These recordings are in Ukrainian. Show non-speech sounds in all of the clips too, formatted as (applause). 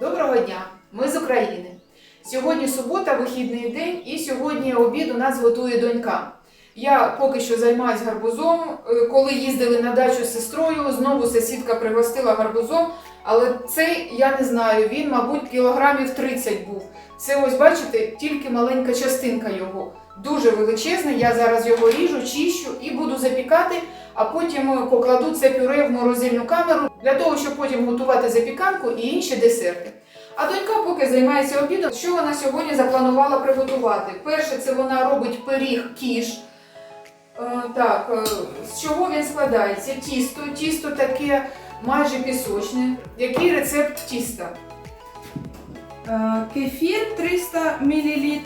Доброго дня! Ми з України. Сьогодні субота, вихідний день, і сьогодні обід у нас готує донька. Я поки що займаюся гарбузом. Е, Коли їздили на дачу з сестрою, знову сусідка пригостила гарбузом, але цей я не знаю, він, мабуть, кілограмів 30 був. Це ось бачите, тільки маленька частинка його. Дуже величезний. Я зараз його ріжу, чищу і буду запікати, а потім е, покладу це пюре в морозильну камеру для того, щоб потім готувати запіканку і інші десерти. А донька поки займається обідом. Що вона сьогодні запланувала приготувати? Перше, це вона робить пиріг кіш. Е, так, е, з чого він складається? Тісто. Тісто таке майже пісочне. Який рецепт тіста? Е, Кефір 300 мл,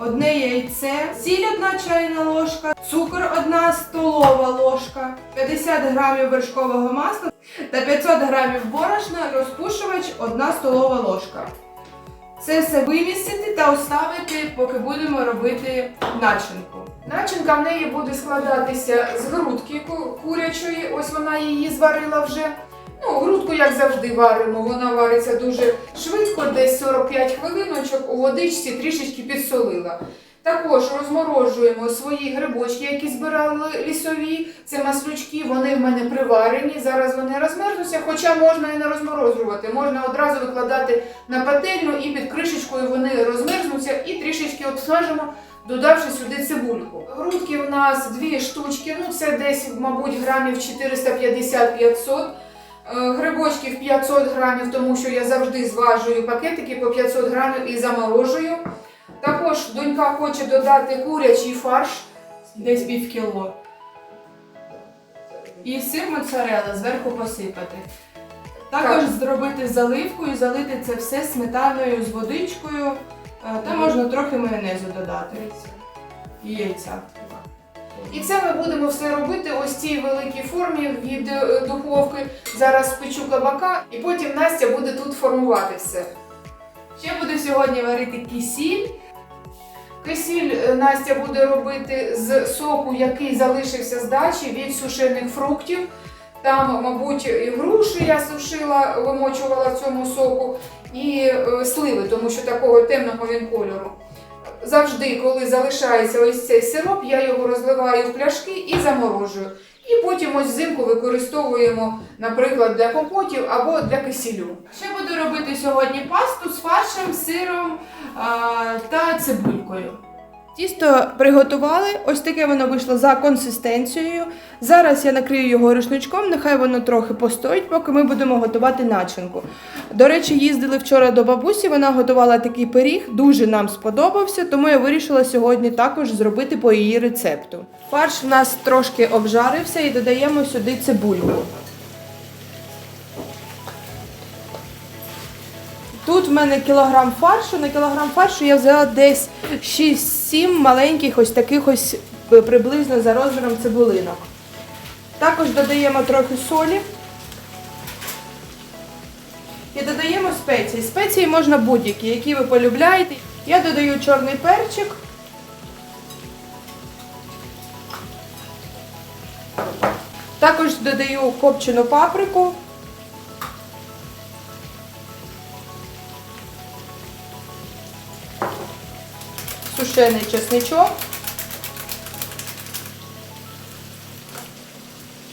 одне яйце, сіль 1 чайна ложка, цукор 1 столова ложка, 50 грамів вершкового масла та 500 грамів борошна, розпушувач 1 столова ложка. Це все вимісити та оставити, поки будемо робити начинку. Начинка в неї буде складатися з грудки курячої, ось вона її зварила вже. Ну, грудку, як завжди, варимо. Вона вариться дуже швидко, десь 45 хвилиночок у водичці трішечки підсолила. Також розморожуємо свої грибочки, які збирали лісові. Це маслючки, вони в мене приварені. Зараз вони розмерзнуться, хоча можна і не розморожувати. Можна одразу викладати на пательню і під кришечкою вони розмерзнуться і трішечки обсмажимо додавши сюди цибульку. Грудки у нас дві штучки, ну це десь, мабуть, грамів 450-500. Е, Грибочків 500 грамів, тому що я завжди зважую пакетики по 500 грамів і заморожую. Також донька хоче додати курячий фарш. Десь пів кіло. І сир моцарелла зверху посипати. Також зробити заливку і залити це все сметаною з водичкою. Е, Та можна трохи майонезу додати. І яйця. І це ми будемо все робити ось цій великій формі від е, духовки. Зараз спечу кабака, і потім Настя буде тут формувати все. Ще буду сьогодні варити кисіль. Кисіль е, Настя буде робити з соку, який залишився з дачі від сушених фруктів. Там, мабуть, і груші я сушила, вимочувала цьому соку, і е, сливи, тому що такого темного він кольору. Завжди, коли залишається ось цей сироп, я його розливаю в пляшки і заморожую. І потім ось взимку використовуємо, наприклад, для компотів або для кисілю. Ще буду робити сьогодні пасту з фаршем, сиром а, та цибулькою. Тісто приготували, ось таке воно вийшло за консистенцією. Зараз я накрию його рушничком, нехай воно трохи постоїть, поки ми будемо готувати начинку. До речі, їздили вчора до бабусі, вона готувала такий пиріг, дуже нам сподобався, тому я вирішила сьогодні також зробити по її рецепту. Фарш в нас трошки обжарився і додаємо сюди цибульку. Тут в мене кілограм фаршу. На кілограм фаршу я взяла десь 6-7 маленьких ось таких ось е, приблизно за розміром цибулинок. Також додаємо трохи солі. І додаємо спеції. Спеції можна будь-які, які ви полюбляєте. Я додаю чорний перчик. Також додаю копчену паприку. Сушений чесничок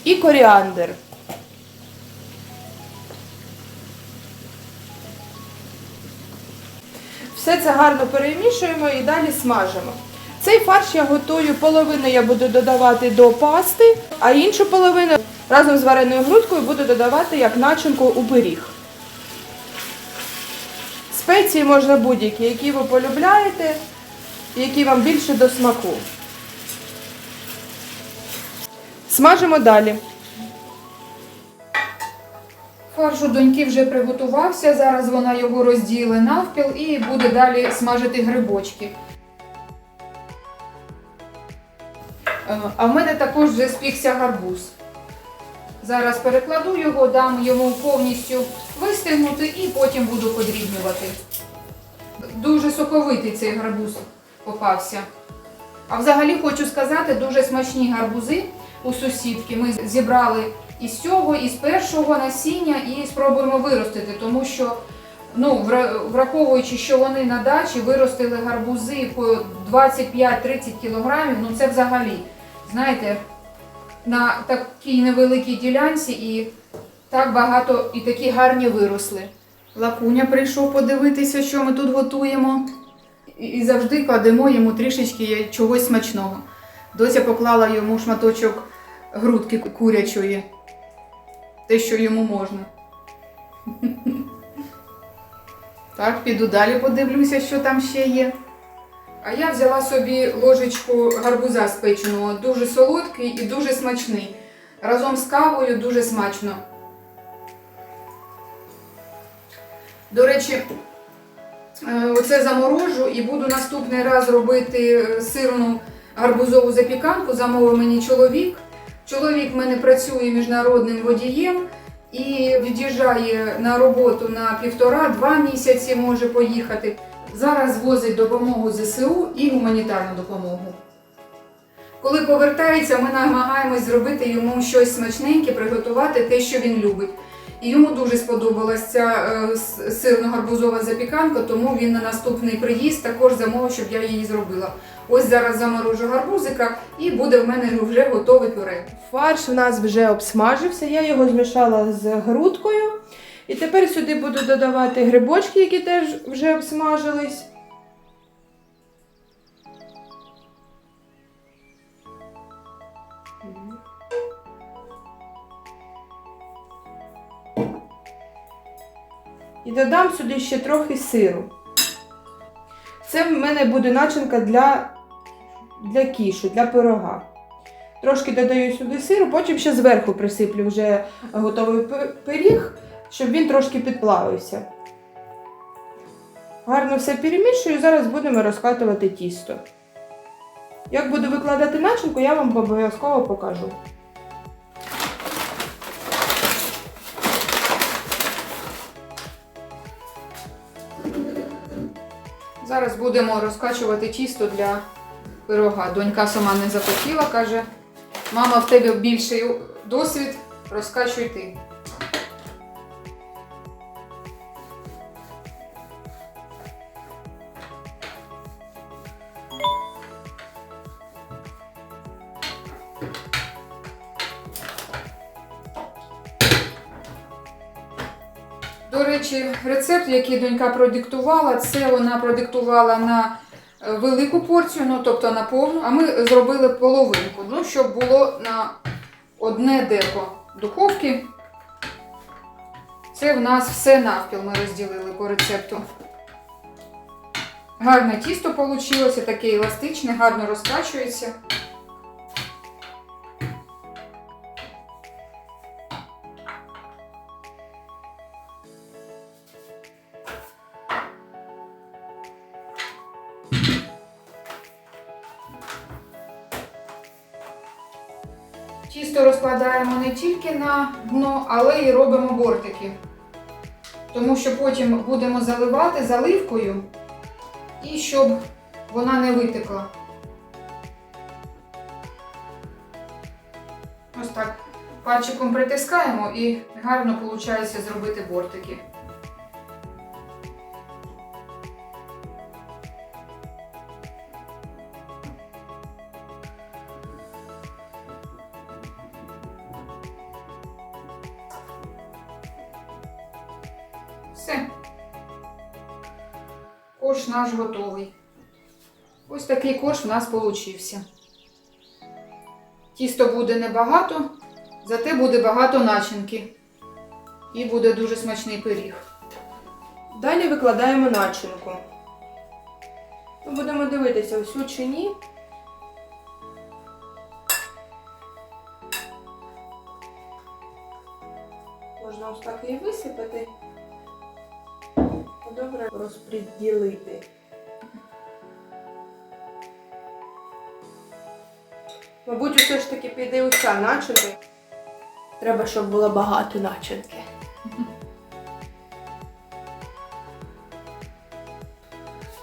і коріандр. Все це гарно перемішуємо і далі смажимо. Цей фарш я готую, половину я буду додавати до пасти, а іншу половину разом з вареною грудкою буду додавати як начинку у пиріг. Спеції можна будь-які, які ви полюбляєте які вам більше до смаку. Смажимо далі. Фарш у доньки вже приготувався. Зараз вона його розділить навпіл і буде далі смажити грибочки. Е, А в мене також вже спікся гарбуз. Зараз перекладу його, дам йому повністю вистигнути і потім буду подрібнювати. Дуже соковитий цей гарбуз попався. А взагалі хочу сказати, дуже смачні гарбузи у сусідки. Ми зібрали із цього, із першого насіння і спробуємо виростити, тому що Ну, враховуючи, що вони на дачі виростили гарбузи по 25-30 кілограмів, ну це взагалі, знаєте, на такій невеликій ділянці і так багато і такі гарні виросли. Лакуня прийшов подивитися, що ми тут готуємо. І- завжди кладемо йому трішечки чогось смачного. Доця поклала йому шматочок грудки курячої. Те, що йому можна. (laughs) Так, піду далі подивлюся, що там ще є. А я взяла собі ложечку гарбуза спеченого, дуже солодкий і дуже смачний. Разом з кавою дуже смачно. До речі, оце заморожу і буду наступний раз робити е, сирну гарбузову запіканку. Замовив мені чоловік. Чоловік в мене працює міжнародним водієм і від'їжджає на роботу на півтора-два місяці, може поїхати. Зараз возить допомогу ЗСУ і гуманітарну допомогу. Коли повертається, ми намагаємось зробити йому щось смачненьке, приготувати те, що він любить. І йому дуже сподобалася ця е, сирно-гарбузова запіканка, тому він на наступний приїзд також замовив, щоб я її зробила. Ось зараз заморожу гарбузика і буде в мене вже готовий пюре. Фарш у нас вже обсмажився, я його змішала з грудкою. І тепер сюди буду додавати грибочки, які теж вже обсмажились. І додам сюди ще трохи сиру. Це в мене буде начинка для, для кішу, для пирога. Трошки додаю сюди сиру, потім ще зверху присиплю вже готовий пиріг, щоб він трошки підплавився. Гарно все перемішую, зараз будемо розкатувати тісто. Як буду викладати начинку, я вам обов'язково покажу. Зараз будемо розкачувати тісто для пирога. Донька сама не захотіла, каже: мама, в тебе більший досвід, розкачуй ти. Рецепт, який донька продиктувала, це вона продиктувала на е, велику порцію, ну тобто на повну, а ми зробили половинку, ну, щоб було на одне деко духовки. Це в нас все навпіл ми розділили по рецепту. Гарне тісто вийшло, таке еластичне, гарно розкачується. Тісто розкладаємо не тільки на дно, але й робимо бортики. Тому що потім будемо заливати заливкою і щоб вона не витекла. Ось так пальчиком притискаємо і гарно виходить зробити бортики. Все. Кош наш готовий. Ось такий кош в нас получився. Тісто буде небагато, зате буде багато начинки. І буде дуже смачний пиріг. Далі викладаємо начинку. Ми будемо дивитися, всю чи ні. Можна ось так її висипати. Добре розподілити. Мабуть, усе ж таки піде уся начинка. Треба, щоб було багато начинки. (laughs)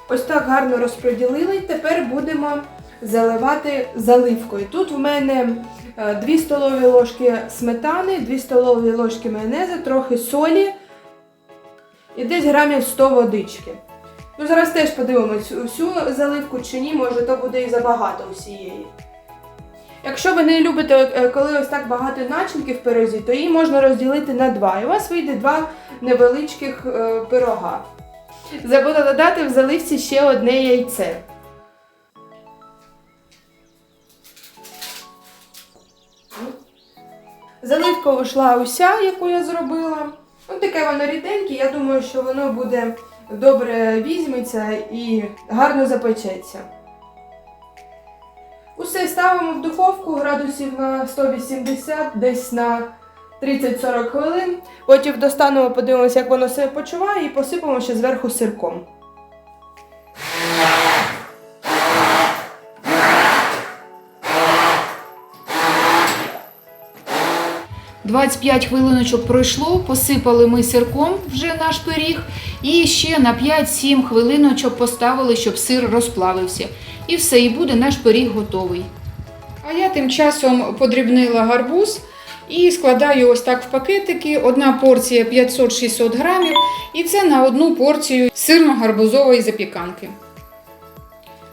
Ось так гарно розподілили. Тепер будемо заливати заливкою. Тут в мене 2 столові ложки сметани, 2 столові ложки майонезу, трохи солі і десь грамів 100 водички. Ну, зараз теж подивимось, всю заливку чи ні, може то буде і забагато усієї. Якщо ви не любите, е, коли ось так багато начинки в пирозі, то її можна розділити на два. І у вас вийде два невеличких е, пирога. Забула додати в заливці ще одне яйце. Заливка вийшла уся, яку я зробила. Ну, таке воно ріденьке, я думаю, що воно буде добре візьметься і гарно запечеться. Усе ставимо в духовку градусів на 180, десь на 30-40 хвилин. Потім достанемо, подивимося, як воно себе почуває, і посипемо ще зверху сирком. – 25 хвилиночок пройшло, посипали ми сирком вже наш пиріг, і ще на 5-7 хвилиночок поставили, щоб сир розплавився. І все, і буде наш пиріг готовий. А я тим часом подрібнила гарбуз і складаю ось так в пакетики. Одна порція 500-600 грамів, і це на одну порцію сирно-гарбузової запіканки.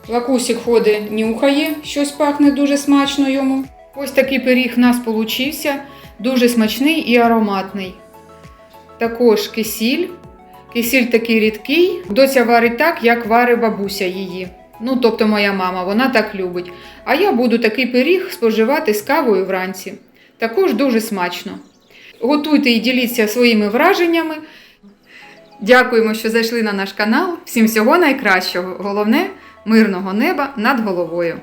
Лакусік ходить, нюхає, щось пахне дуже смачно йому. Ось такий пиріг в нас получився, дуже смачний і ароматний. Також кисіль. Кисіль такий рідкий. Доця варить так, як варить бабуся її. Ну, тобто моя мама, вона так любить. А я буду такий пиріг споживати з кавою вранці. Також дуже смачно. Готуйте і діліться своїми враженнями. Дякуємо, що зайшли на наш канал. Всім всього найкращого. Головне мирного неба над головою.